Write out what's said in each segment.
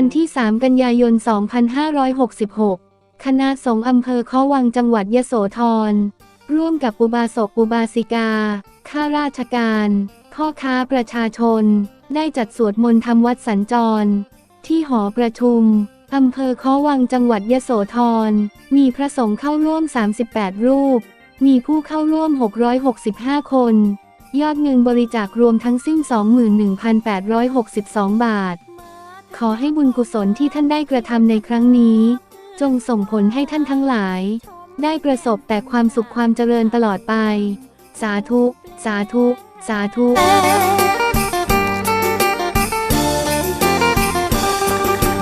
วันที่ 3 กันยายน 2566 คณะสงฆ์อำเภอข้อวังจังหวัดยโสธร ร่วมกับอุบาสกอุบาสิกา ข้าราชการ พ่อค้าประชาชน ได้จัดสวดมนต์ทำวัดสัญจร ที่หอประชุม อำเภอข้อวังจังหวัดยโสธร มีพระสงฆ์เข้าร่วม 38 รูป มีผู้เข้าร่วม 665 คน ยอดเงินบริจาครวมทั้งสิ้น 21,862 บาท ขอให้บุญกุศลที่ท่านได้กระทำในครั้งนี้ จงส่งผลให้ท่านทั้งหลาย ได้ประสบแต่ความสุขความเจริญตลอดไป สาธุ สาธุ สาธุ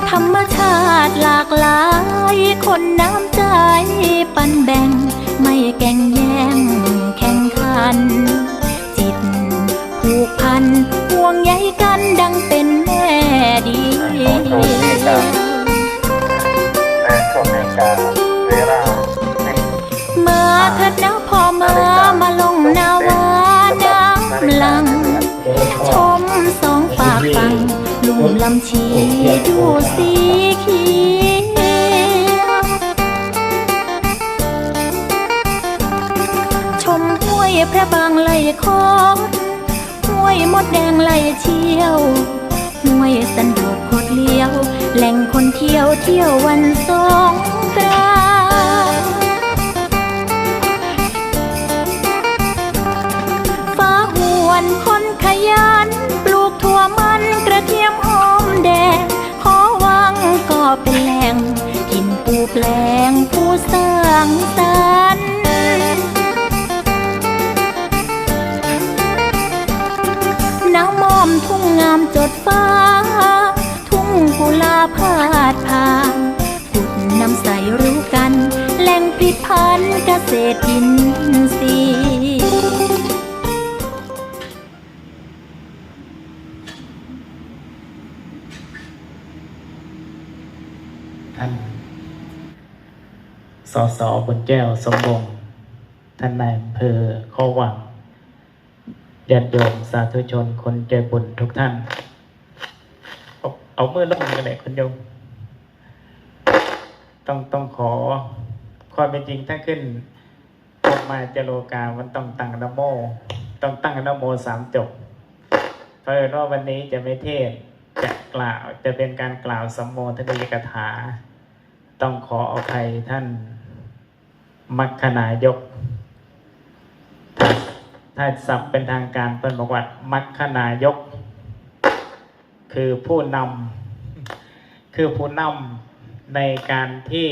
ธรรมชาติหลากหลาย คนน้ำใจปันแบ่ง ไม่แก่งแย่งแข่งขัน จิตผูกพันห่วงใยกันดังเป็น แม่เดียมาเถิดนะพ่อมามาลงนาวาน้ำลัง ชมสองปากฟังลุ่มลำชีดูสีเขียวชมห้วยพระบางไหลคอดห้วยมดแดงไหลเชี่ยวห้วยสัน เที่ยววันสงกราน ษตอินทรีย์ท่านสสบนแก้วสมบงท่านนายอำเภอข้อวังญาติโยมสาธุชนคนใจบุญทุกท่าน เอาเอามือลงกันเลยคุณโยม ต้องต้องขอความเป็นจริงถ้าขึ้น มาจโลกา มันต้องตั้งนโม ต้องตั้งนโมสามจบ เพราะว่าวันนี้จะไม่เทศ จะกล่าว จะเป็นการกล่าวสัมโมทนิยกถา ต้องขออภัยท่านมัคคนายก ถ้าศัพท์เป็นทางการเป็นบอกว่ามัคคนายก คือผู้นำ คือผู้นำในการที่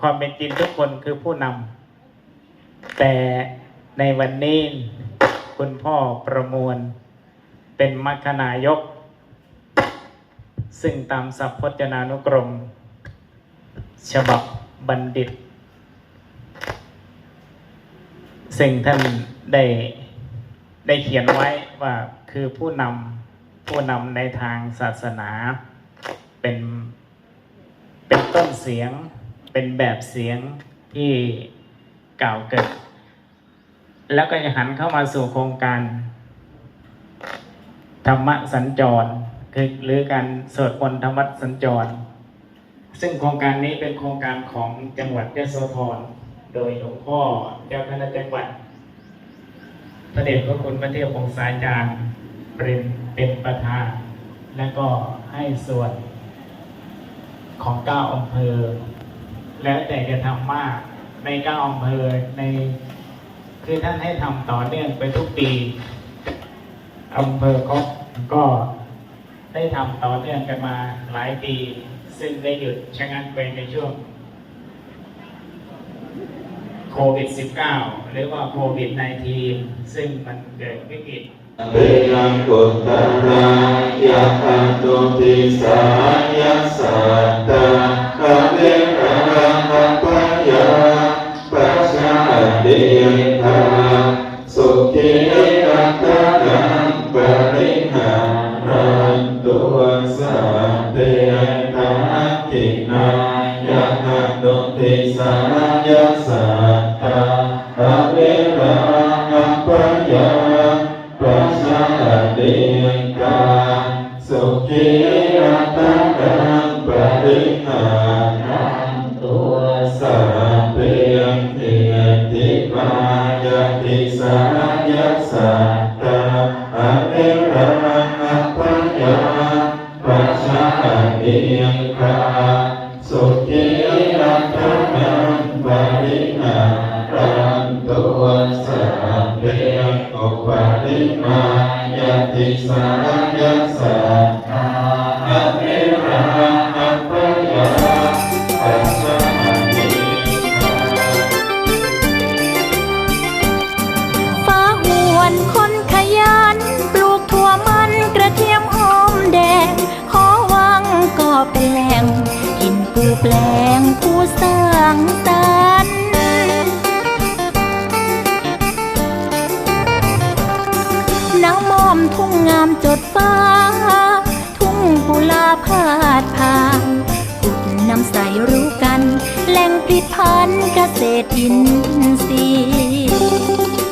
ความเป็นจริงทุกคนคือผู้นำ แต่ในวันนี้คุณพ่อประมวล เป็นมัคนายก ซึ่งตามสัพพจนานุกรม ฉบับบัณฑิต ซึ่งท่านได้ได้เขียนไว้ว่าคือผู้นำผู้นำในทางศาสนา เป็นเป็นต้นเสียงเป็นแบบเสียงที่ กล่าวเกิด แล้วก็จะหันเข้ามาสู่โครงการ ธรรมะสัญจรคือหรือการสวดมนต์ธรรมะสัญจร ซึ่งโครงการนี้เป็นโครงการของจังหวัดยโสธรโดยหลวงพ่อเจ้าคณะจังหวัดพระเดชพระคุณพระเทพองค์สาจารย์เป็นเป็นประธาน และก็ให้ส่วนของเก้าอำเภอ แล้วแต่จะทำมาก ในเก้าอำเภอในคือท่านให้ทำต่อเนื่องไปทุกปีอำเภอก็ก็ได้ทำต่อเนื่องกันมาหลายปี ซึ่งได้หยุดชะงักไปในช่วงโควิด -19 หรือว่าโควิด -19 ซึ่งมันเกิดวิกฤตเวลังกุตรายะคันตุติสายสัตตา ตินายะคันตุติสารยะสา ปัจจานิยังคาสุขีรัตถนังปริหารันตัวสัพเพอุปาริมายติสายาสัต ดฟ้า ทุ่งกุลาพาดผ่านกุดน้ำใสรู้กัน แหล่งผลิตพันธุ์เกษตรอินทรีย์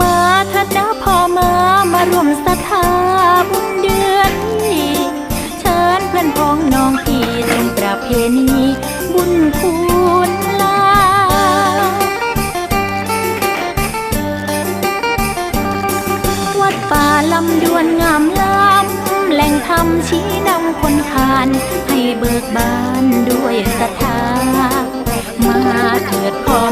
มาเถิดนะพ่อมามารวมศรัทธาบุญเดือนนี้เชิญเพื่อนพ้องน้องพี่ล่นประเพณีบุญคุ ลำดวนงามล้ำแหล่งธรรมชี้นำคนทาน ให้เบิกบานด้วยศรัทธามาเถิดพอ